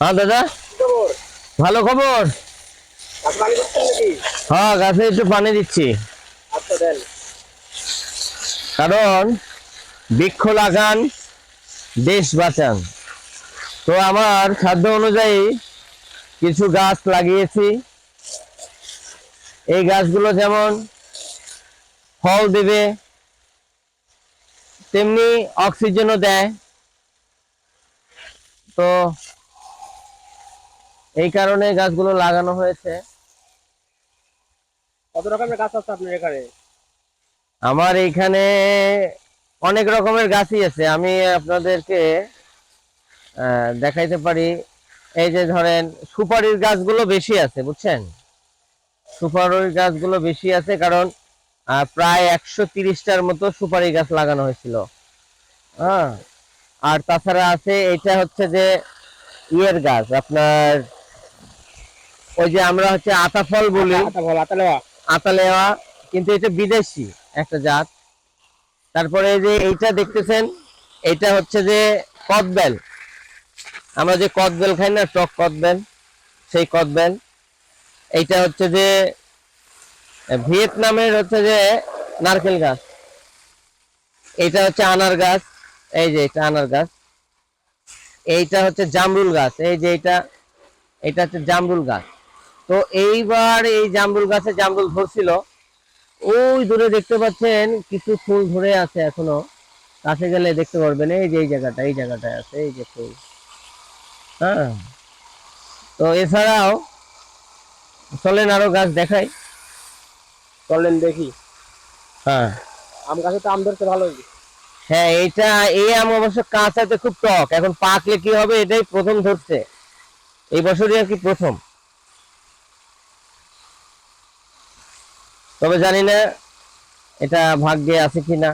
হ্যাঁ দাদা? ভালো খবর? হ্যাঁ গাছে একটু পানি দিচ্ছি। কারণ বৃক্ষ লাগান, দেশ বাঁচান। তো আমার খাদ্য অনুযায়ী কিছু গাছ লাগিয়েছি। এই গাছগুলো যেমন ফল দেবে, তেমনি অক্সিজেনও দেয়। তো এই কারণে গাছগুলো লাগানো হয়েছে। কত রকমের গাছ আছে আপনার এখানে? আমার এইখানে অনেক রকমের গাছই আছে। আমি আপনাদেরকে দেখাইতে পারি। এই যে ধরেন সুপারির গাছগুলো বেশি আছে বুঝছেন? সুপারির গাছগুলো বেশি আছে কারণ প্রায় একশো তিরিশটার মতো সুপারি গাছ লাগানো হয়েছিল। হ্যাঁ আর তাছাড়া আছে এটা হচ্ছে যে ইয়ের গাছ আপনার ওই যে আমরা হচ্ছে আতা ফল বলি। আচ্ছা আতা লেওয়া কিন্তু এটা বিদেশি একটা জাত। তারপরে এই যে এইটা দেখতেছেন এটা হচ্ছে যে কদবেল। আমরা যে কদবেল খাই না টক কদবেল সেই কদবেল। এইটা হচ্ছে যে ভিয়েতনামের হচ্ছে যে নারকেল গাছ। এইটা হচ্ছে আনার গাছ। এই যে এটা আনার গাছ। এইটা হচ্ছে জামরুল গাছ। এই যে এটা এটা হচ্ছে জামরুল গাছ। তো এইবার এই জামরুল গাছে জামরুল ধরছিল। ওই দূরে দেখতে পাচ্ছেন কিছু ফুল ধরে আছে এখনও। কাছে গেলে দেখতে পারবেন। এই যে এই জায়গাটা এই জায়গাটায় আছে এই যে ফুল। হ্যাঁ। তো এছাড়াও চলেন আরও গাছ দেখাই। চলেন দেখি। হ্যাঁ। আম গাছে তো আম ধরতে ভালোই। হ্যাঁ এটা এই আম অবশ্য কাঁচাতে খুব টক? এখন পাকলে কি হবে? এটাই প্রথম ধরছে। এই বছরই আর কি প্রথম। তবে জানি না এটা ভাগ্যে আছে কি না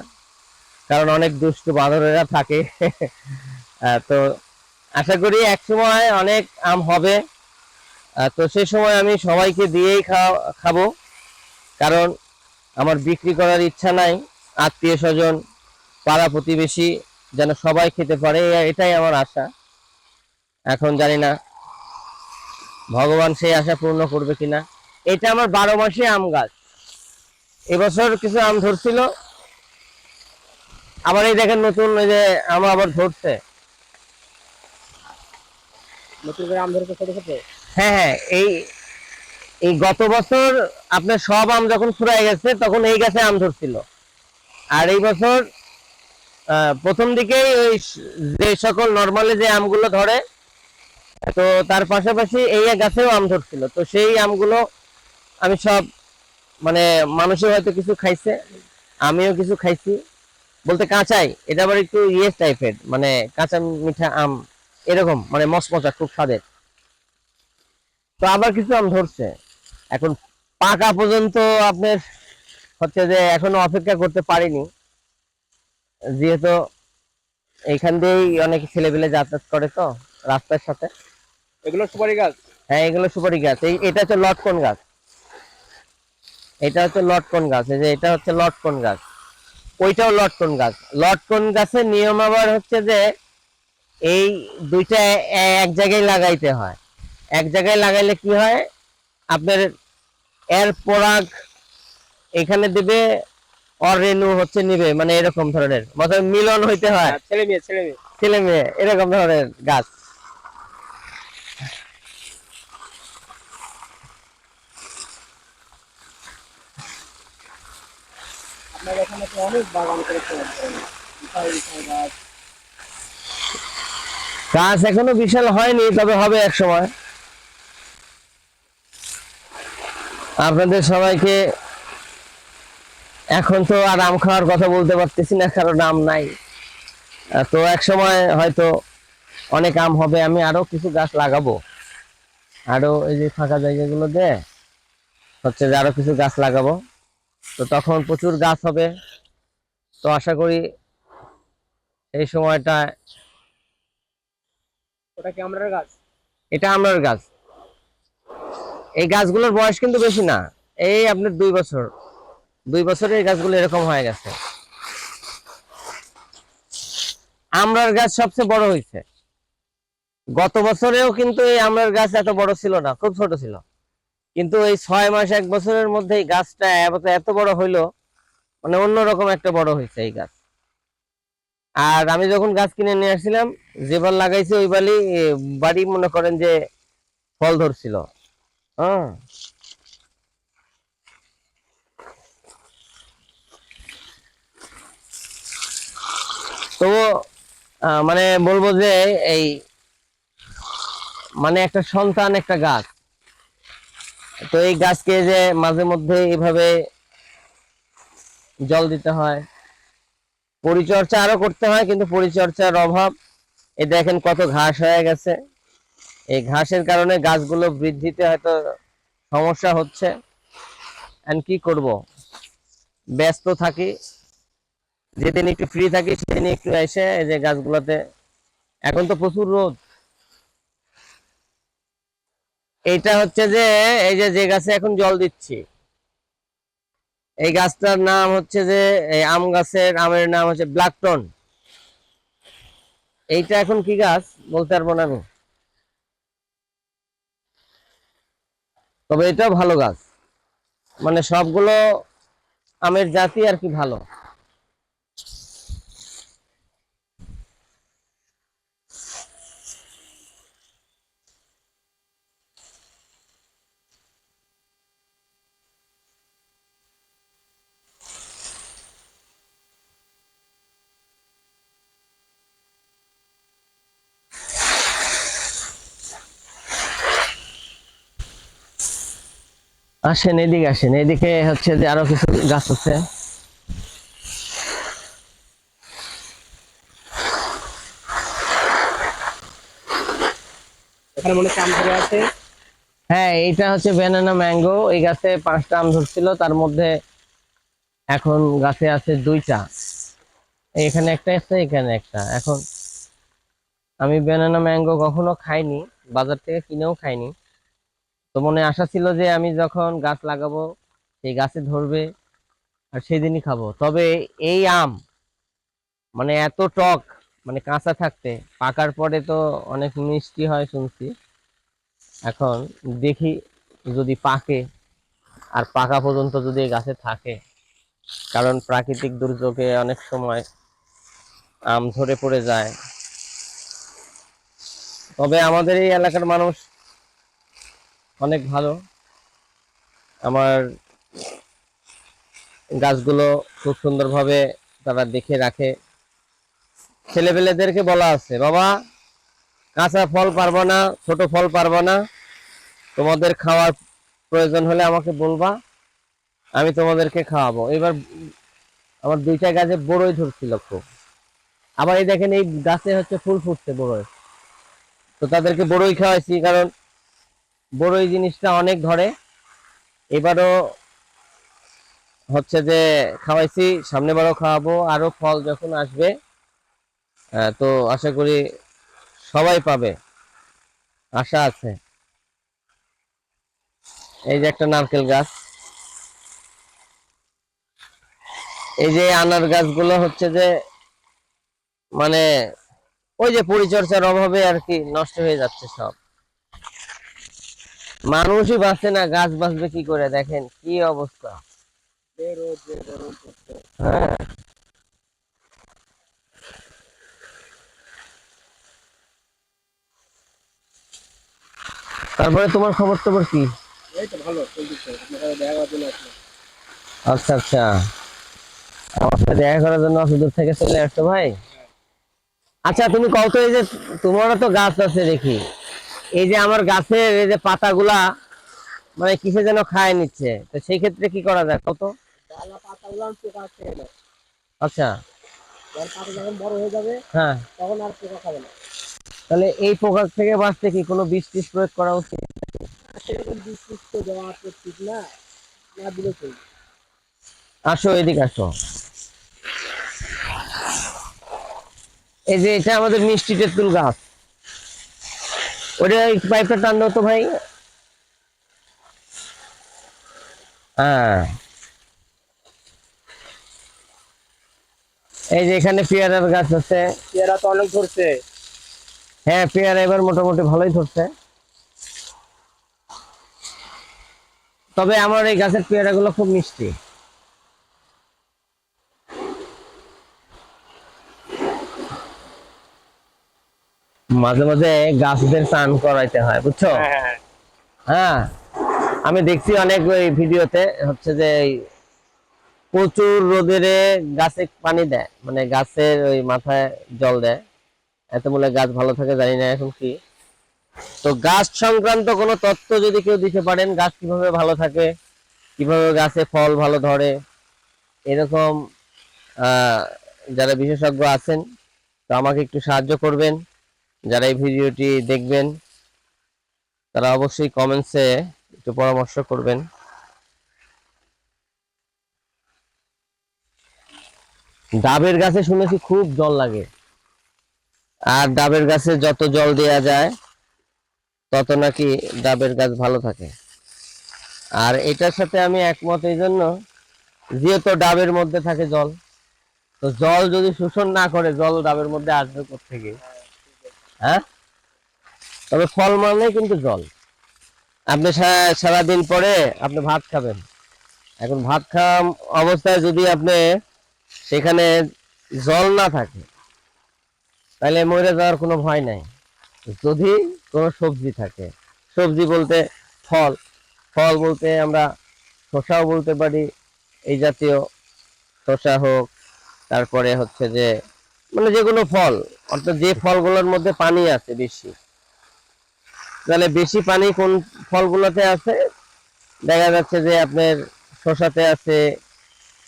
কারণ অনেক দুষ্ট বাঁদরেরা থাকে। তো আশা করি এক সময় অনেক আম হবে। তো সে সময় আমি সবাইকে দিয়েই খাওয়া খাব। কারণ আমার বিক্রি করার ইচ্ছা নাই। আত্মীয় স্বজন পাড়া প্রতিবেশী যেন সবাই খেতে পারে এটাই আমার আশা। এখন জানি না ভগবান সেই আশা পূর্ণ করবে কিনা। এটা আমার বারো মাসে আম গাছ। এবছর কিছু আম ধরছিল। আবার এই দেখেন নতুন ওই যে আম আবার ধরছে। নতুন করে আম ধরতে ছোট ছোট? হ্যাঁ হ্যাঁ এই এই গত বছর আপনার সব আম যখন ফুরাই গেছে তখন এই গাছে আম ধরছিল। আর এই বছর প্রথম দিকেই ওই যে সকল নর্মালি যে আমগুলো ধরে, তো তার পাশাপাশি এই গাছেও আম ধরছিল। তো সেই আমগুলো আমি সব মানে মানুষে হয়তো কিছু খাইছে, আমিও কিছু খাইছি। বলতে কাঁচাই, এটা আবার একটু ইয়েস টাইপের মানে কাঁচা মিঠা আম, এরকম মানে মচমচা, খুব স্বাদের। তো আবার কিছু আম ধরছে। এখন পাকা পর্যন্ত আপনার হচ্ছে যে এখনও অপেক্ষা করতে পারিনি। যেহেতু এইখান দিয়েই অনেক ছেলেপেলে যাতায়াত করে তো রাস্তার সাথে। এগুলো সুপারি গাছ? হ্যাঁ এগুলো সুপারি গাছ। এই এটা হচ্ছে লটকন গাছ। এটা হচ্ছে লটকন গাছ। এই যে এটা হচ্ছে লটকন গাছ। ওইটাও লটকন গাছ। লটকন গাছের নিয়ম আবার হচ্ছে যে এই দুইটা এক জায়গায় লাগাইতে হয়। এক জায়গায় লাগাইলে কি হয়? আপনার এর পরাগ এখানে দিবে অর রেণু হচ্ছে নিবে মানে এরকম ধরনের। মতলব মিলন হইতে হয়। হ্যাঁ, ছেলে মেয়ে ছেলে মেয়ে। ছেলে মেয়ে এরকম ধরনের গাছ। গাছ এখনও বিশাল হয়নি তবে হবে এক সময়। আপনাদের সবাইকে এখন তো আর আম খাওয়ার কথা বলতে পারতেছি না কারণ আম নাই। তো এক সময় হয়তো অনেক আম হবে আমি আরও কিছু গাছ লাগাবো। আরও এই যে ফাঁকা জায়গাগুলো দে হচ্ছে যে আরও কিছু গাছ লাগাবো। তো তখন প্রচুর গাছ হবে। তো আশা করি এই সময়টা ওটা কি আমরার গাছ? এটা আমরার গাছ। এই গাছগুলোর বয়স কিন্তু বেশি না এই আপনার দুই বছর। দুই বছরে এই গাছগুলো এরকম হয়ে গেছে। আমরার গাছ সবচেয়ে বড় হয়েছে। গত বছরেও কিন্তু এই আমরার গাছ এত বড় ছিল না, খুব ছোট ছিল। কিন্তু এই ছয় মাস, এক বছরের মধ্যে এই গাছটা এত বড় হইল মানে অন্যরকম একটা বড় হয়েছে এই গাছ। আর আমি যখন গাছ কিনে নিয়ে আসছিলাম যেবার লাগাইছি ওই বালি বাড়ি মনে করেন যে ফল ধরছিল। হ্যাঁ। তো আহ, মানে বলব যে এই মানে একটা সন্তান একটা গাছ। তো এই গাছকে যে মাঝে মধ্যে এভাবে জল দিতে হয় পরিচর্যা আরও করতে হয় কিন্তু পরিচর্যার অভাব। এই দেখেন কত ঘাস হয়ে গেছে। এই ঘাসের কারণে গাছগুলো বৃদ্ধিতে হয়তো সমস্যা হচ্ছে। কি করব? ব্যস্ত থাকি। যেদিন একটু ফ্রি থাকি, সেদিন একটু এসে এই যে গাছগুলোতে, এখন তো প্রচুর রোদ। এইটা হচ্ছে যে, এই যে যে গাছে এখন জল দিচ্ছি। এই গাছটার নাম হচ্ছে যে, এই আম গাছের, আমের নাম হচ্ছে ব্ল্যাকটন। এইটা এখন কি গাছ, বলতে পারব না আমি। তবে এটাও ভালো গাছ। মানে সবগুলো আমের জাতি আর কি ভালো। আসেন এদিকে আসেন। এদিকে হচ্ছে যে আরও কিছু গাছ আছে। এখানে মনে হচ্ছে আম ধরে আছে। হ্যাঁ এইটা হচ্ছে ব্যানানা ম্যাঙ্গো এই গাছে পাঁচটা আম ধরছিল। তার মধ্যে এখন গাছে আছে দুইটা। এখানে একটা আছে এখানে একটা। এখন আমি ব্যানানা ম্যাঙ্গো কখনো খাইনি। বাজার থেকে কিনেও খাইনি। তো মনে আশা ছিল যে আমি যখন গাছ লাগাবো, সেই গাছে ধরবে আর সেদিনই খাব। তবে এই আম মানে এত টক মানে কাঁচা থাকতে, পাকার পরে তো অনেক মিষ্টি হয় শুনছি। এখন দেখি যদি পাকে, আর পাকা পর্যন্ত যদি গাছে থাকে, কারণ প্রাকৃতিক দুর্যোগে অনেক সময় আম ঝরে পড়ে যায়। তবে আমাদের এই এলাকার মানুষ অনেক ভালো। আমার গাছগুলো খুব সুন্দরভাবে তারা দেখে রাখে। ছেলেপেলেদেরকে বলা আছে, বাবা, কাঁচা ফল পারব না, ছোট ফল পারব না। তোমাদের খাওয়ার প্রয়োজন হলে আমাকে বলবা, আমি তোমাদেরকে খাওয়াবো। এবার আমার দুইটা গাছে বড়ই ধরছিল খুব। আবার এই দেখেন, এই গাছে হচ্ছে ফুল ফুটছে বড়ই। তো তাদেরকে বড়ই খাওয়াইছি, কারণ বড়ই জিনিসটা অনেক ধরে। এবারও হচ্ছে যে খাওয়াইছি, সামনে বারও খাওয়াবো আরও ফল যখন আসবে তো আশা করি সবাই পাবে। আশা আছে। এই যে একটা নারকেল গাছ। এই যে আনার গাছগুলো হচ্ছে যে মানে ওই যে পরিচর্যার অভাবে আর কি নষ্ট হয়ে যাচ্ছে সব। মানুষই বাঁচে না, গাছ বাঁচবে কি করে? দেখেন কি অবস্থা। হ্যাঁ। তারপরে তোমার খবর টবর কি? আচ্ছা আচ্ছা। আমার সাথে দেখা করার জন্য অত দূর থেকে চলে আসছো ভাই? আচ্ছা তুমি কত এই যে, তোমারও তো গাছ আছে দেখি। এই যে আমার গাছের এই যে পাতাগুলা মানে কিসে যেন খায় নিচ্ছে? তো সেই ক্ষেত্রে কি করা যায়? কত? আচ্ছা। হয়ে তাহলে এই পোকা থেকে বাঁচতে কি কোনো বিষ টিষ প্রয়োগ করা উচিত? আসো এদিকে আসো। এই যে এটা আমাদের মিষ্টি তেঁতুল গাছ। ওটা এই পাইপটা টান দাও তো ভাই। হ্যাঁ। এই যে এখানে পেয়ারার গাছ আছে। পেয়ারা তো অনেক ধরছে। হ্যাঁ পেয়ারা এবার মোটামুটি ভালোই ধরছে। তবে আমার এই গাছের পেয়ারা গুলো খুব মিষ্টি। মাঝে মাঝে গাছদের স্নান করাইতে হয় বুঝছ? হ্যাঁ হ্যাঁ আমি দেখছি অনেক ওই ভিডিওতে হচ্ছে যে প্রচুর রোদেরে গাছে পানি দেয় মানে গাছের ওই মাথায় জল দেয়। এত বলে গাছ ভালো থাকে জানি না এখন কি। তো গাছ সংক্রান্ত কোনো তথ্য যদি কেউ দিতে পারেন গাছ কীভাবে ভালো থাকে কীভাবে গাছে ফল ভালো ধরে এরকম আহ, যারা বিশেষজ্ঞ আছেন তো আমাকে একটু সাহায্য করবেন। যারা এই ভিডিওটি দেখবেন, তারা অবশ্যই কমেন্টসে একটু পরামর্শ করবেন। ডাবের গাছে শুনেছি খুব জল লাগে। আর ডাবের গাছে যত জল দেওয়া যায়, তত নাকি ডাবের গাছ ভালো থাকে। আর এটার সাথে আমি একমত এই জন্য, যেহেতু ডাবের মধ্যে থাকে জল, তো জল যদি শোষণ না করে, জল ডাবের মধ্যে আসবে থেকে হ্যাঁ? তবে ফল মানে কিন্তু জল। আপনি সারাদিন পরে আপনি ভাত খাবেন। এখন ভাত খাওয়া অবস্থায় যদি আপনি সেখানে জল না থাকে, তাহলে মরে যাওয়ার কোনো ভয় নাই। যদি কোনো সবজি থাকে, সবজি বলতে ফল। ফল বলতে আমরা শসাও বলতে পারি, এই জাতীয় শসা হোক, তারপরে হচ্ছে যে মানে যে কোনো ফল, অর্থাৎ যে ফলগুলোর মধ্যে পানি আছে বেশি। তাহলে বেশি পানি কোন ফলগুলোতে আছে? দেখা যাচ্ছে যে আপনার শসাতে আছে,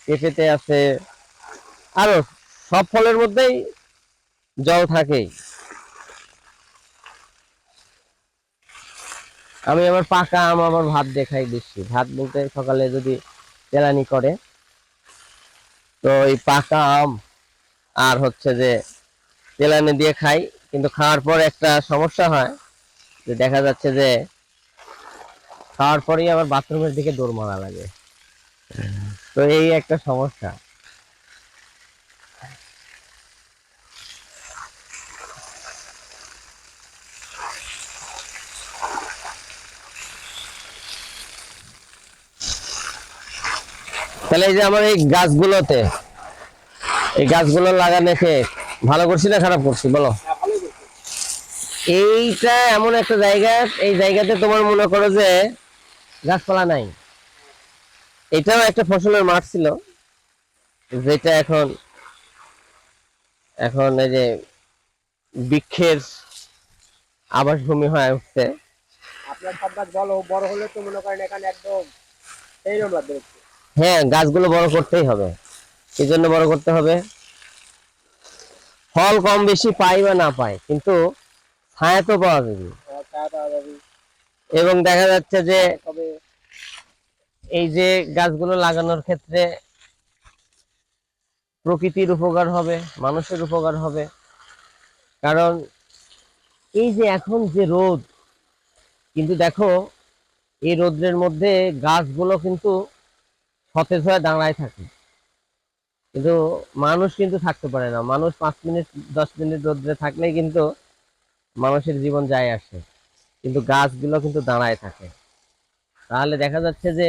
পেঁপেতে আছে, আরও সব ফলের মধ্যেই জল থাকেই। আমি আমার পাকা আম আবার ভাত দেখাই বেশি। ভাত বলতে সকালে যদি তেলানি করে, তো এই পাকা আম আর হচ্ছে যে তেলানি দিয়ে খাই, কিন্তু খাওয়ার পর একটা সমস্যা হয় যে দেখা যাচ্ছে যে খাওয়ার পরেই আবার বাথরুমের দিকে দৌড় মারা লাগে। তো এই একটা সমস্যা। তাহলে এই যে আমার এই গাছগুলোতে এই গাছগুলো লাগানোকে ভালো করছি না খারাপ করছি? বলো। এইটা এমন একটা জায়গা এই জায়গাতে তোমার মনে করো যে গাছপালা নাই। এটাও একটা ফসলের মাঠ ছিল যেটা এখন এখন এই যে বৃক্ষের আবাসভূমি হয়ে উঠছে। আপনার সব গাছ বলো বড় হলে তো মনে করেন এখানে একদম এইরকম লাগবে। হ্যাঁ গাছগুলো বড় করতেই হবে। কি জন্য বড় করতে হবে। ফল কম বেশি পাই বা না পাই, কিন্তু ছায়া তো পাওয়া যাবে। এবং দেখা যাচ্ছে যে এই যে গাছগুলো লাগানোর ক্ষেত্রে প্রকৃতির উপকার হবে, মানুষের উপকার হবে। কারণ এই যে এখন যে রোদ, কিন্তু দেখো, এই রোদ্রের মধ্যে গাছগুলো কিন্তু সতেজ হয়ে দাঁড়ায় থাকে। কিন্তু মানুষ কিন্তু থাকতে পারে না। মানুষ পাঁচ মিনিট দশ মিনিট রোদ্রে থাকলেই কিন্তু মানুষের জীবন যায় আসে। কিন্তু গাছগুলো কিন্তু দাঁড়ায় থাকে। তাহলে দেখা যাচ্ছে যে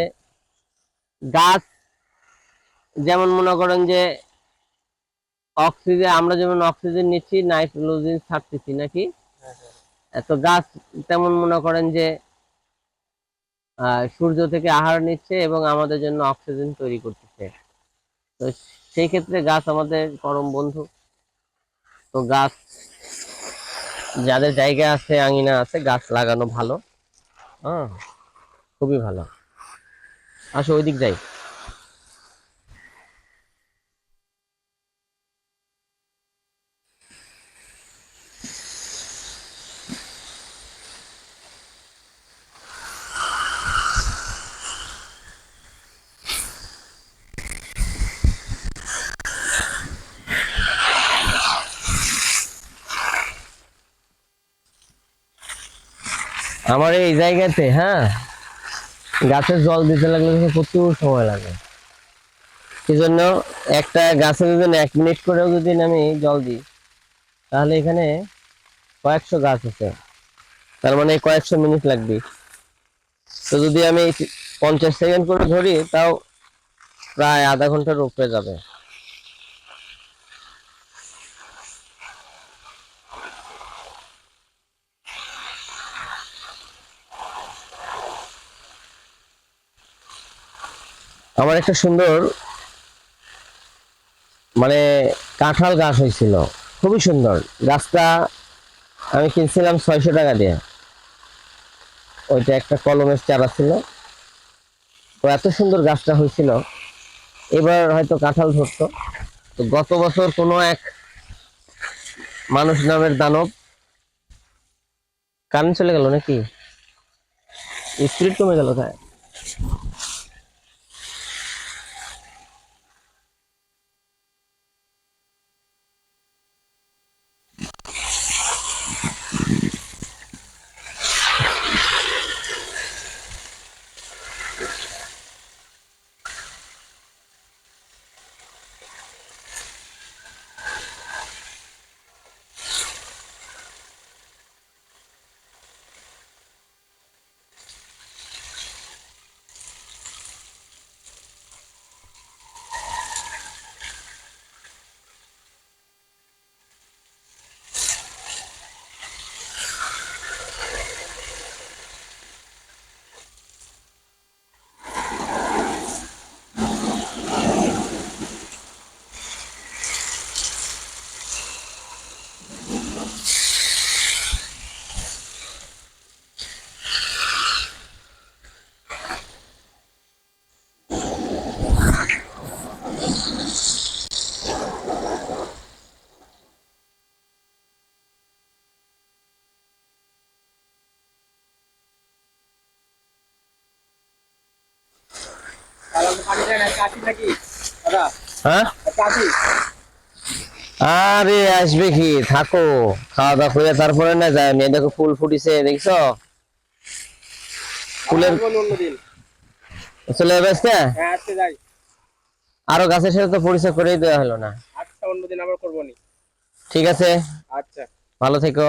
গাছ যেমন মনে করেন যে অক্সিজেন আমরা যেমন অক্সিজেন নিচ্ছি নাইট্রোজেন ছাড়তেছি নাকি? এত গাছ তেমন মনে করেন যে সূর্য থেকে আহার নিচ্ছে এবং আমাদের জন্য অক্সিজেন তৈরি করতেছে। তো সেই ক্ষেত্রে গাছ আমাদের পরম বন্ধু। তো গাছ যাদের জায়গা আছে, আঙিনা আছে, গাছ লাগানো ভালো। হ্যাঁ খুবই ভালো। আসো ওই দিক যাই। আমার এই জায়গাতে হ্যাঁ? গাছের জল দিতে লাগলে প্রচুর সময় লাগে। সেই জন্য একটা গাছে যদি এক মিনিট করেও যদি আমি জল দিই, তাহলে এখানে কয়েকশো গাছ আছে। তার মানে কয়েকশো মিনিট লাগবে। তো যদি আমি পঞ্চাশ সেকেন্ড করে ধরি, তাও প্রায় আধা ঘণ্টার উপরে যাবে। আমার একটা সুন্দর মানে কাঁঠাল গাছ হয়েছিল। খুবই সুন্দর। গাছটা আমি কিনছিলাম ছয়শো টাকা দিয়ে। ওইটা একটা কলমের চারা ছিল। তো এত সুন্দর গাছটা হয়েছিল। এবার হয়তো কাঁঠাল ধরতো। তো গত বছর কোনো এক মানুষ নামের দানব কারেন্ট চলে গেল নাকি? স্পিরিট কমে গেল তাই? আর হ্যাঁ? আরে আসবে কি? থাকো। খাওয়া দাওয়া করে তারপরে না যায়। আমি দেখো ফুল ফুটিছে দেখছ? ফুলের চলে যাবে আজকে? আরও গাছের সাথে তো পরিচয় করেই দেওয়া হলো না। আচ্ছা অন্যদিন আবার করব ঠিক আছে। আচ্ছা। ভালো থেকো।